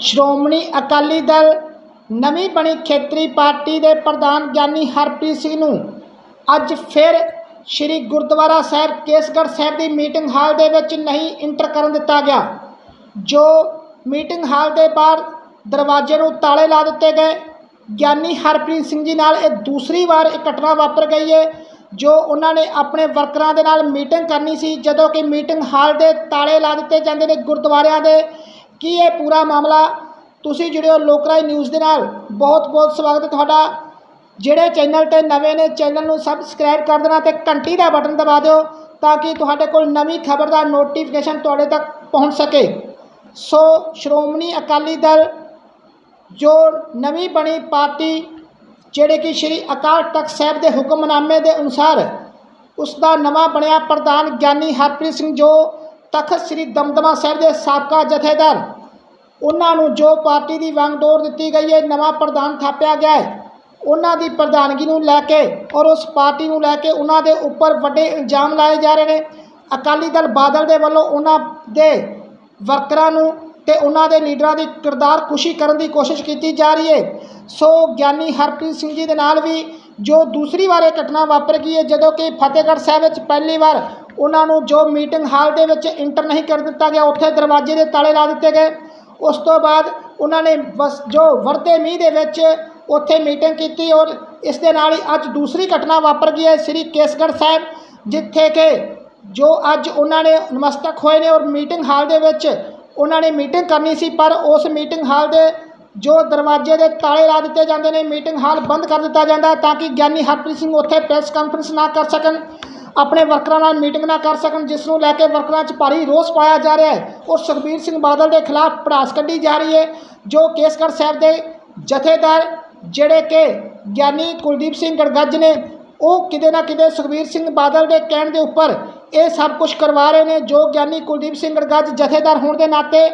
ਸ਼੍ਰੋਮਣੀ ਅਕਾਲੀ ਦਲ ਨਵੀਂ ਬਣੀ ਖੇਤਰੀ ਪਾਰਟੀ ਦੇ ਪ੍ਰਧਾਨ ਗਿਆਨੀ ਹਰਪ੍ਰੀਤ ਸਿੰਘ ਨੂੰ ਅੱਜ ਫਿਰ ਸ੍ਰੀ ਗੁਰਦੁਆਰਾ ਸਾਹਿਬ, ਕੇਸਗੜ੍ਹ ਸਾਹਿਬ ਦੀ ਮੀਟਿੰਗ ਹਾਲ ਦੇ ਵਿੱਚ ਨਹੀਂ ਇੰਟਰ ਕਰਨ ਦਿੱਤਾ ਗਿਆ, ਜੋ ਮੀਟਿੰਗ ਹਾਲ ਦੇ ਬਾਹਰ ਦਰਵਾਜ਼ੇ ਨੂੰ ਤਾਲੇ ਲਾ ਦਿੱਤੇ ਗਏ। ਗਿਆਨੀ ਹਰਪ੍ਰੀਤ ਸਿੰਘ ਜੀ ਨਾਲ ਇਹ ਦੂਸਰੀ ਵਾਰ ਇਹ ਘਟਨਾ ਵਾਪਰ ਗਈ ਹੈ ਜੋ ਉਹਨਾਂ ਨੇ ਆਪਣੇ ਵਰਕਰਾਂ ਦੇ ਨਾਲ ਮੀਟਿੰਗ ਕਰਨੀ ਸੀ, ਜਦੋਂ ਕਿ ਮੀਟਿੰਗ ਹਾਲ ਦੇ ਤਾਲੇ ਲਾ ਦਿੱਤੇ ਜਾਂਦੇ ਨੇ ਗੁਰਦੁਆਰਿਆਂ ਦੇ। ਕੀ ਇਹ ਪੂਰਾ ਮਾਮਲਾ? ਤੁਸੀਂ ਜੁੜਿਓ ਹੋ ਲੋਕਰਾਈ ਨਿਊਜ਼ ਦੇ ਨਾਲ। ਬਹੁਤ ਬਹੁਤ ਸਵਾਗਤ ਹੈ ਤੁਹਾਡਾ। ਜਿਹੜੇ ਚੈਨਲ ਤੇ ਨਵੇਂ ਨੇ, ਚੈਨਲ ਨੂੰ ਸਬਸਕ੍ਰਾਈਬ ਕਰ ਦੇਣਾ ਤੇ ਘੰਟੀ ਦਾ ਬਟਨ ਦਬਾ ਦਿਓ ਤਾਂ ਕਿ ਤੁਹਾਡੇ ਕੋਲ ਨਵੀਂ ਖਬਰ ਦਾ ਨੋਟੀਫਿਕੇਸ਼ਨ ਤੁਹਾਡੇ ਤੱਕ ਪਹੁੰਚ ਸਕੇ। ਸੋ, ਸ਼੍ਰੋਮਣੀ ਅਕਾਲੀ ਦਲ ਜੋ ਨਵੀਂ ਬਣੀ ਪਾਰਟੀ, ਜਿਹੜੇ ਕਿ ਸ਼੍ਰੀ ਅਕਾਲ ਤਖਤ ਸਾਹਿਬ ਦੇ ਹੁਕਮਨਾਮੇ ਦੇ ਅਨੁਸਾਰ ਉਸ ਦਾ ਨਵਾਂ ਬਣਿਆ ਪ੍ਰਧਾਨ ਗਿਆਨੀ ਹਰਪ੍ਰੀਤ ਸਿੰਘ ਜੋ ਤਖਤ ਸ੍ਰੀ ਦਮਦਮਾ ਸਾਹਿਬ ਦੇ ਸਾਬਕਾ ਜਥੇਦਾਰ ਉਹਨਾਂ ਨੂੰ ਜੋ ਪਾਰਟੀ ਦੀ ਵਾਂਗਡੋਰ ਦਿੱਤੀ ਗਈ ਹੈ, ਨਵਾਂ ਪ੍ਰਧਾਨ ਥਾਪਿਆ ਗਿਆ ਹੈ। ਉਹਨਾਂ ਦੀ ਪ੍ਰਧਾਨਗੀ ਨੂੰ ਲੈ ਕੇ ਔਰ ਉਸ ਪਾਰਟੀ ਨੂੰ ਲੈ ਕੇ ਉਹਨਾਂ ਦੇ ਉੱਪਰ ਵੱਡੇ ਇਲਜ਼ਾਮ ਲਾਏ ਜਾ ਰਹੇ ਨੇ। ਅਕਾਲੀ ਦਲ ਬਾਦਲ ਦੇ ਵੱਲੋਂ ਉਹਨਾਂ ਦੇ ਵਰਕਰਾਂ ਨੂੰ ਤੇ ਉਹਨਾਂ ਦੇ ਲੀਡਰਾਂ ਦੀ ਕਿਰਦਾਰ ਖੁਸ਼ੀ ਕਰਨ ਦੀ ਕੋਸ਼ਿਸ਼ ਕੀਤੀ ਜਾ ਰਹੀ ਹੈ। ਸੋ ਗਿਆਨੀ ਹਰਪ੍ਰੀਤ ਸਿੰਘ ਜੀ ਦੇ ਨਾਲ ਵੀ ਜੋ ਦੂਸਰੀ ਵਾਰ ਇਹ ਘਟਨਾ ਵਾਪਰ ਗਈ ਹੈ, ਜਦੋਂ ਕਿ ਫਤਿਹਗੜ੍ਹ ਸਾਹਿਬ ਵਿੱਚ ਪਹਿਲੀ ਵਾਰ ਉਹਨਾਂ ਨੂੰ ਜੋ ਮੀਟਿੰਗ ਹਾਲ ਦੇ ਵਿੱਚ ਇੰਟਰ ਨਹੀਂ ਕਰ ਦਿੱਤਾ ਗਿਆ, ਉੱਥੇ ਦਰਵਾਜ਼ੇ ਦੇ ਤਾਲੇ ਲਾ ਦਿੱਤੇ ਗਏ। ਉਸ ਤੋਂ ਬਾਅਦ ਉਹਨਾਂ ਨੇ ਬਸ ਜੋ ਵਰਤੇ ਮੀਂਹ ਦੇ ਵਿੱਚ ਉੱਥੇ ਮੀਟਿੰਗ ਕੀਤੀ ਔਰ ਇਸ ਦੇ ਨਾਲ ਹੀ ਅੱਜ ਦੂਸਰੀ ਘਟਨਾ ਵਾਪਰ ਗਈ ਹੈ ਸ੍ਰੀ ਕੇਸਗੜ੍ਹ ਸਾਹਿਬ, ਜਿੱਥੇ ਕਿ ਜੋ ਅੱਜ ਉਹਨਾਂ ਨੇ ਨਮਸਤਕ ਹੋਏ ਨੇ ਔਰ ਮੀਟਿੰਗ ਹਾਲ ਦੇ ਵਿੱਚ ਉਹਨਾਂ ਨੇ ਮੀਟਿੰਗ ਕਰਨੀ ਸੀ, ਪਰ ਉਸ ਮੀਟਿੰਗ ਹਾਲ ਦੇ ਜੋ ਦਰਵਾਜ਼ੇ ਦੇ ਤਾਲੇ ਲਾ ਦਿੱਤੇ ਜਾਂਦੇ ਨੇ, ਮੀਟਿੰਗ ਹਾਲ ਬੰਦ ਕਰ ਦਿੱਤਾ ਜਾਂਦਾ ਤਾਂ ਕਿ ਗਿਆਨੀ ਹਰਪ੍ਰੀਤ ਸਿੰਘ ਉੱਥੇ ਪ੍ਰੈਸ ਕਾਨਫਰੰਸ ਨਾ ਕਰ ਸਕਣ। ਆਪਣੇ ਵਰਕਰਾਂ ਨਾਲ ਮੀਟਿੰਗ ਨਾ ਕਰ ਸਕਣ, ਜਿਸ ਨੂੰ ਲੈ ਕੇ ਵਰਕਰਾਂ 'ਚ ਭਾਰੀ ਰੋਸ ਪਾਇਆ ਜਾ ਰਿਹਾ ਹੈ। ਔਰ ਸੁਖਬੀਰ ਸਿੰਘ ਬਾਦਲ ਦੇ ਖਿਲਾਫ ਪੜਾਸ ਕੱਢੀ ਜਾ ਰਹੀ ਹੈ, ਜੋ ਕੇਸਗੜ੍ਹ ਸਾਹਿਬ ਦੇ ਜਥੇਦਾਰ ਜਿਹੜੇ ਕਿ ਗਿਆਨੀ ਕੁਲਦੀਪ ਸਿੰਘ ਗੜਗੱਜ ਨੇ, ਉਹ ਕਿਤੇ ਨਾ ਕਿਤੇ ਸੁਖਬੀਰ ਸਿੰਘ ਬਾਦਲ ਦੇ ਕਹਿਣ ਦੇ ਉੱਪਰ ਇਹ ਸਭ ਕੁਝ ਕਰਵਾ ਰਹੇ ਨੇ, ਜੋ ਗਿਆਨੀ ਕੁਲਦੀਪ ਸਿੰਘ ਗੜਗੱਜ ਜਥੇਦਾਰ ਹੋਣ ਦੇ ਨਾਤੇ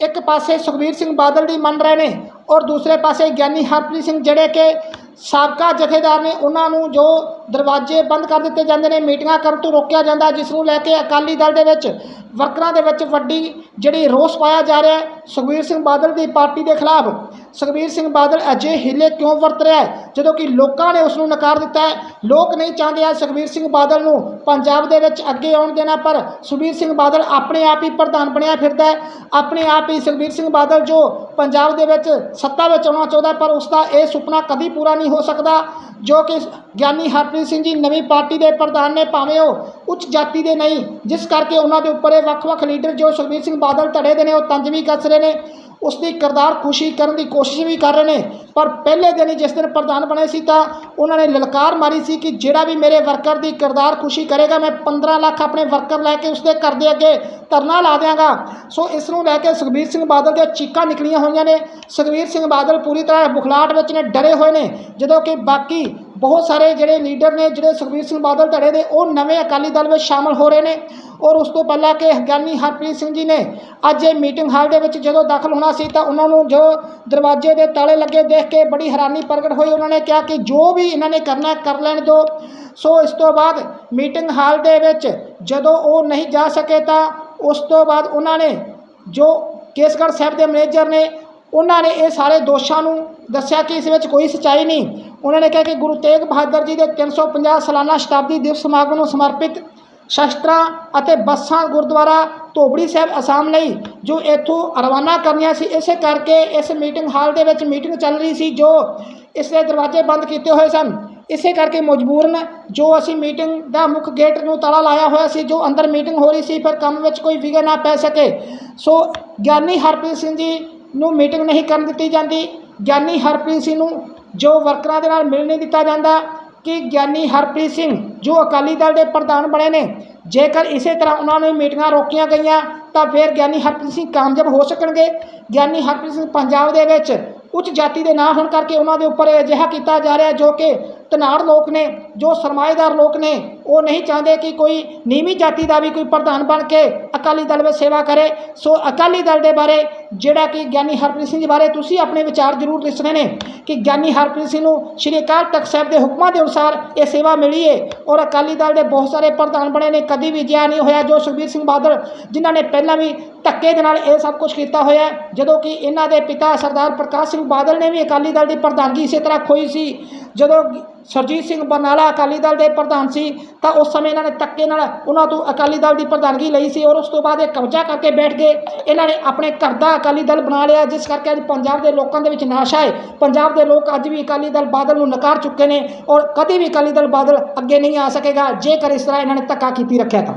ਇੱਕ ਪਾਸੇ ਸੁਖਬੀਰ ਸਿੰਘ ਬਾਦਲ ਦੀ ਮੰਨ ਰਹੇ ਨੇ, ਔਰ ਦੂਸਰੇ ਪਾਸੇ ਗਿਆਨੀ ਹਰਪ੍ਰੀਤ ਸਿੰਘ ਜਿਹੜੇ ਕਿ ਸਾਬਕਾ ਜਥੇਦਾਰ ਨੇ ਉਹਨਾਂ ਨੂੰ ਜੋ ਦਰਵਾਜ਼ੇ ਬੰਦ ਕਰ ਦਿੱਤੇ ਜਾਂਦੇ ਨੇ, ਮੀਟਿੰਗਾਂ ਕਰਨ ਤੋਂ ਰੋਕਿਆ ਜਾਂਦਾ, ਜਿਸ ਨੂੰ ਲੈ ਕੇ ਅਕਾਲੀ ਦਲ ਦੇ ਵਿੱਚ, ਵਰਕਰਾਂ ਦੇ ਵਿੱਚ ਵੱਡੀ ਜਿਹੜੀ ਰੋਸ ਪਾਇਆ ਜਾ ਰਿਹਾ ਹੈ। ਸੁਖਬੀਰ ਸਿੰਘ ਬਾਦਲ ਦੀ ਪਾਰਟੀ ਦੇ ਖਿਲਾਫ ਸੁਖਬੀਰ ਸਿੰਘ ਬਾਦਲ ਅਜੇ ਹਿੱਲੇ ਕਿਉਂ ਵਰਤ ਰਿਹਾ ਹੈ? ਜਦੋਂ ਕਿ ਲੋਕਾਂ ਨੇ ਉਸ ਨੂੰ ਨਕਾਰ ਦਿੱਤਾ ਹੈ। ਲੋਕ ਨਹੀਂ ਚਾਹੁੰਦੇ ਆ ਸੁਖਬੀਰ ਸਿੰਘ ਬਾਦਲ ਨੂੰ ਪੰਜਾਬ ਦੇ ਵਿੱਚ ਅੱਗੇ ਆਉਣ ਦੇਣਾ, ਪਰ ਸੁਖਬੀਰ ਸਿੰਘ ਬਾਦਲ ਆਪਣੇ ਆਪ ਹੀ ਪ੍ਰਧਾਨ ਬਣਿਆ ਫਿਰਦਾ ਹੈ। ਆਪਣੇ ਆਪ ਹੀ ਸੁਖਬੀਰ ਸਿੰਘ ਬਾਦਲ ਜੋ ਪੰਜਾਬ ਦੇ ਵਿੱਚ ਸੱਤਾ ਵਿੱਚ ਆਉਣਾ ਚਾਹੁੰਦਾ ਪਰ ਉਸ ਦਾ ਇਹ ਸੁਪਨਾ ਕਦੀ ਪੂਰਾ ਨਹੀਂ ਹੋ ਸਕਦਾ, ਜੋ ਕਿ ਗਿਆਨੀ ਹਰਪ੍ਰੀਤ ਸਿੰਘ ਜੀ ਨਵੀਂ ਪਾਰਟੀ ਦੇ ਪ੍ਰਧਾਨ ਨੇ, ਭਾਵੇਂ ਉਹ ਉੱਚ ਜਾਤੀ ਦੇ ਨਹੀਂ, ਜਿਸ ਕਰਕੇ ਉਹਨਾਂ ਦੇ ਉੱਪਰ ਇਹ ਵੱਖ-ਵੱਖ ਲੀਡਰ ਜੋ ਸੁਖਬੀਰ ਸਿੰਘ ਬਾਦਲ ਧੜੇ ਦੇ ਨੇ, ਉਹ ਤੰਜ ਵੀ ਕੱਸ ਰਹੇ ਨੇ। ਉਸ ਦੀ ਕਿਰਦਾਰ ਖੁਸ਼ੀ ਕਰਨ ਦੀ ਕੋਸ਼ਿਸ਼ ਵੀ ਕਰ ਰਹੇ ਨੇ। ਪਰ ਪਹਿਲੇ ਦਿਨ ਹੀ ਜਿਸ ਦਿਨ ਪ੍ਰਧਾਨ ਬਣੇ ਸੀ ਤਾਂ ਉਹਨਾਂ ਨੇ ਲਲਕਾਰ ਮਾਰੀ ਸੀ ਕਿ ਜਿਹੜਾ ਵੀ ਮੇਰੇ ਵਰਕਰ ਦੀ ਕਿਰਦਾਰ ਖੁਸ਼ੀ ਕਰੇਗਾ, ਮੈਂ 15 ਲੱਖ ਆਪਣੇ ਵਰਕਰ ਲੈ ਕੇ ਉਸਦੇ ਘਰ ਦੇ ਅੱਗੇ ਧਰਨਾ ਲਾ ਦਿਆਂਗਾ। ਸੋ ਇਸ ਨੂੰ ਲੈ ਕੇ ਸੁਖਬੀਰ ਸਿੰਘ ਬਾਦਲ ਦੀਆਂ ਚੀਕਾਂ ਨਿਕਲੀਆਂ ਹੋਈਆਂ ਨੇ। ਸੁਖਬੀਰ ਸਿੰਘ ਬਾਦਲ ਪੂਰੀ ਤਰ੍ਹਾਂ ਬੁਖਲਾਟ ਵਿੱਚ ਨੇ, ਡਰੇ ਹੋਏ ਨੇ, ਜਦੋਂ ਕਿ ਬਾਕੀ ਬਹੁਤ ਸਾਰੇ ਜਿਹੜੇ ਲੀਡਰ ਨੇ, ਜਿਹੜੇ ਸੁਖਬੀਰ ਸਿੰਘ ਬਾਦਲ ਧੜੇ ਦੇ, ਉਹ ਨਵੇਂ ਅਕਾਲੀ ਦਲ ਵਿੱਚ ਸ਼ਾਮਲ ਹੋ ਰਹੇ ਨੇ। ਔਰ ਉਸ ਤੋਂ ਪਹਿਲਾਂ ਕਿ ਗਿਆਨੀ ਹਰਪ੍ਰੀਤ ਸਿੰਘ ਜੀ ਨੇ ਅੱਜ ਇਹ ਮੀਟਿੰਗ ਹਾਲ ਦੇ ਵਿੱਚ ਜਦੋਂ ਦਾਖਲ ਹੋਣਾ ਸੀ ਤਾਂ ਉਹਨਾਂ ਨੂੰ ਜੋ ਦਰਵਾਜ਼ੇ ਦੇ ਤਾਲੇ ਲੱਗੇ ਦੇਖ ਕੇ ਬੜੀ ਹੈਰਾਨੀ ਪ੍ਰਗਟ ਹੋਈ। ਉਹਨਾਂ ਨੇ ਕਿਹਾ ਕਿ ਜੋ ਵੀ ਇਹਨਾਂ ਨੇ ਕਰਨਾ ਕਰ ਲੈਣ ਦਿਓ। ਸੋ ਇਸ ਤੋਂ ਬਾਅਦ ਮੀਟਿੰਗ ਹਾਲ ਦੇ ਵਿੱਚ ਜਦੋਂ ਉਹ ਨਹੀਂ ਜਾ ਸਕੇ ਤਾਂ ਉਸ ਤੋਂ ਬਾਅਦ ਉਹਨਾਂ ਨੇ ਜੋ ਕੇਸਗੜ੍ਹ ਸਾਹਿਬ ਦੇ ਮੈਨੇਜਰ ਨੇ, ਉਹਨਾਂ ਨੇ ਇਹ ਸਾਰੇ ਦੋਸ਼ਾਂ ਨੂੰ ਦੱਸਿਆ ਕਿ ਇਸ ਵਿੱਚ ਕੋਈ ਸੱਚਾਈ ਨਹੀਂ। ਉਹਨਾਂ ਨੇ ਕਿਹਾ ਕਿ ਗੁਰੂ ਤੇਗ ਬਹਾਦਰ ਜੀ ਦੇ 350 ਸਾਲਾਨਾ ਸ਼ਤਾਬਦੀ ਦਿਵਸ ਸਮਾਗਮ ਨੂੰ ਸਮਰਪਿਤ ਸ਼ਸਤਰਾਂ ਅਤੇ ਬੱਸਾਂ ਗੁਰਦੁਆਰਾ ਧੋਬੜੀ ਸਾਹਿਬ ਅਸਾਮ ਲਈ, ਜੋ ਇੱਥੋਂ ਰਵਾਨਾ ਕਰਨੀਆਂ ਸੀ, ਇਸੇ ਕਰਕੇ ਇਸ ਮੀਟਿੰਗ ਹਾਲ ਦੇ ਵਿੱਚ ਮੀਟਿੰਗ ਚੱਲ ਰਹੀ ਸੀ, ਜੋ ਇਸ ਦੇ ਦਰਵਾਜ਼ੇ ਬੰਦ ਕੀਤੇ ਹੋਏ ਸਨ। ਇਸੇ ਕਰਕੇ ਮਜਬੂਰਨ ਜੋ ਅਸੀਂ ਮੀਟਿੰਗ ਦਾ ਮੁੱਖ ਗੇਟ ਨੂੰ ਤਾਲਾ ਲਾਇਆ ਹੋਇਆ ਸੀ, ਜੋ ਅੰਦਰ ਮੀਟਿੰਗ ਹੋ ਰਹੀ ਸੀ, ਪਰ ਕੰਮ ਵਿੱਚ ਕੋਈ ਵਿਘਨ ਨਾ ਪੈ ਸਕੇ। ਸੋ ਗਿਆਨੀ ਹਰਪ੍ਰੀਤ ਸਿੰਘ ਜੀ ਨੂੰ ਮੀਟਿੰਗ ਨਹੀਂ ਕਰਨ ਦਿੱਤੀ ਜਾਂਦੀ। ਗਿਆਨੀ ਹਰਪ੍ਰੀਤ ਸਿੰਘ ਨੂੰ ਜੋ ਵਰਕਰਾਂ ਦੇ ਨਾਲ ਮਿਲ ਨਹੀਂ ਦਿੱਤਾ ਜਾਂਦਾ, ਕਿ ਗਿਆਨੀ ਹਰਪ੍ਰੀਤ ਸਿੰਘ ਜੋ ਅਕਾਲੀ ਦਲ ਦੇ ਪ੍ਰਧਾਨ ਬਣੇ ਨੇ, ਜੇਕਰ ਇਸੇ ਤਰ੍ਹਾਂ ਉਹਨਾਂ ਨੂੰ ਮੀਟਿੰਗਾਂ ਰੋਕੀਆਂ ਗਈਆਂ, ਤਾਂ ਫਿਰ ਗਿਆਨੀ ਹਰਪ੍ਰੀਤ ਸਿੰਘ ਕਾਮਯਾਬ ਹੋ ਸਕਣਗੇ। ਗਿਆਨੀ ਹਰਪ੍ਰੀਤ ਸਿੰਘ ਪੰਜਾਬ ਦੇ ਵਿੱਚ ਉੱਚ ਜਾਤੀ ਦੇ ਨਾ ਹੋਣ ਕਰਕੇ ਉਹਨਾਂ ਦੇ ਉੱਪਰ ਅਜਿਹਾ ਕੀਤਾ ਜਾ ਰਿਹਾ ਜੋ ਕਿ ਧਨਾੜ ਲੋਕ ਨੇ, ਜੋ ਸਰਮਾਏਦਾਰ ਲੋਕ ਨੇ, ਉਹ ਨਹੀਂ ਚਾਹੁੰਦੇ ਕਿ ਕੋਈ ਨੀਵੀਂ ਜਾਤੀ ਦਾ ਵੀ ਕੋਈ ਪ੍ਰਧਾਨ ਬਣ ਕੇ ਅਕਾਲੀ ਦਲ ਵਿੱਚ ਸੇਵਾ ਕਰੇ। ਸੋ ਅਕਾਲੀ ਦਲ ਦੇ ਬਾਰੇ ਜਿਹੜਾ ਕਿ ਗਿਆਨੀ ਹਰਪ੍ਰੀਤ ਸਿੰਘ ਜੀ ਬਾਰੇ ਤੁਸੀਂ ਆਪਣੇ ਵਿਚਾਰ ਜ਼ਰੂਰ ਦੱਸਣੇ ਨੇ ਕਿ ਗਿਆਨੀ ਹਰਪ੍ਰੀਤ ਸਿੰਘ ਨੂੰ ਸ਼੍ਰੀ ਅਕਾਲ ਤਖਤ ਸਾਹਿਬ ਦੇ ਹੁਕਮਾਂ ਦੇ ਅਨੁਸਾਰ ਇਹ ਸੇਵਾ ਮਿਲੀ ਹੈ ਔਰ ਅਕਾਲੀ ਦਲ ਦੇ ਬਹੁਤ ਸਾਰੇ ਪ੍ਰਧਾਨ ਬਣੇ ਨੇ। ਕਦੀ ਵੀ ਜਿਆ ਨਹੀਂ ਹੋਇਆ ਜੋ ਸੁਖਬੀਰ ਸਿੰਘ ਬਾਦਲ ਜਿਨ੍ਹਾਂ ਨੇ ਪਹਿਲਾਂ ਵੀ ਧੱਕੇ ਦੇ ਨਾਲ ਇਹ ਸਭ ਕੁਝ ਕੀਤਾ ਹੋਇਆ ਜਦੋਂ ਕਿ ਇਹਨਾਂ ਦੇ ਪਿਤਾ ਸਰਦਾਰ ਪ੍ਰਕਾਸ਼ ਸਿੰਘ ਬਾਦਲ ਨੇ ਵੀ ਅਕਾਲੀ ਦਲ ਦੀ ਪ੍ਰਧਾਨਗੀ ਇਸੇ ਤਰ੍ਹਾਂ ਖੋਈ ਸੀ। ਜਦੋਂ ਸਰਜੀਤ ਸਿੰਘ ਬਰਨਾਲਾ ਅਕਾਲੀ ਦਲ ਦੇ ਪ੍ਰਧਾਨ ਸੀ, ਤਾਂ ਉਸ ਸਮੇਂ ਇਹਨਾਂ ਨੇ ਧੱਕੇ ਨਾਲ ਉਹਨਾਂ ਤੋਂ ਅਕਾਲੀ ਦਲ ਦੀ ਪ੍ਰਧਾਨਗੀ ਲਈ ਸੀ ਔਰ ਉਸ ਤੋਂ ਬਾਅਦ ਇਹ ਕਬਜ਼ਾ ਕਰਕੇ ਬੈਠ ਗਏ। ਇਹਨਾਂ ਨੇ ਆਪਣੇ ਘਰ ਦਾ ਅਕਾਲੀ ਦਲ ਬਣਾ ਲਿਆ, ਜਿਸ ਕਰਕੇ ਅੱਜ ਪੰਜਾਬ ਦੇ ਲੋਕਾਂ ਦੇ ਵਿੱਚ ਨਾਸ਼ਾ ਹੈ। ਪੰਜਾਬ ਦੇ ਲੋਕ ਅੱਜ ਵੀ ਅਕਾਲੀ ਦਲ ਬਾਦਲ ਨੂੰ ਨਕਾਰ ਚੁੱਕੇ ਨੇ ਔਰ ਕਦੇ ਵੀ ਅਕਾਲੀ ਦਲ ਬਾਦਲ ਅੱਗੇ ਨਹੀਂ ਆ ਸਕੇਗਾ, ਜੇਕਰ ਇਸ ਤਰ੍ਹਾਂ ਇਹਨਾਂ ਨੇ ਧੱਕਾ ਕੀਤੀ ਰੱਖਿਆ ਤਾਂ।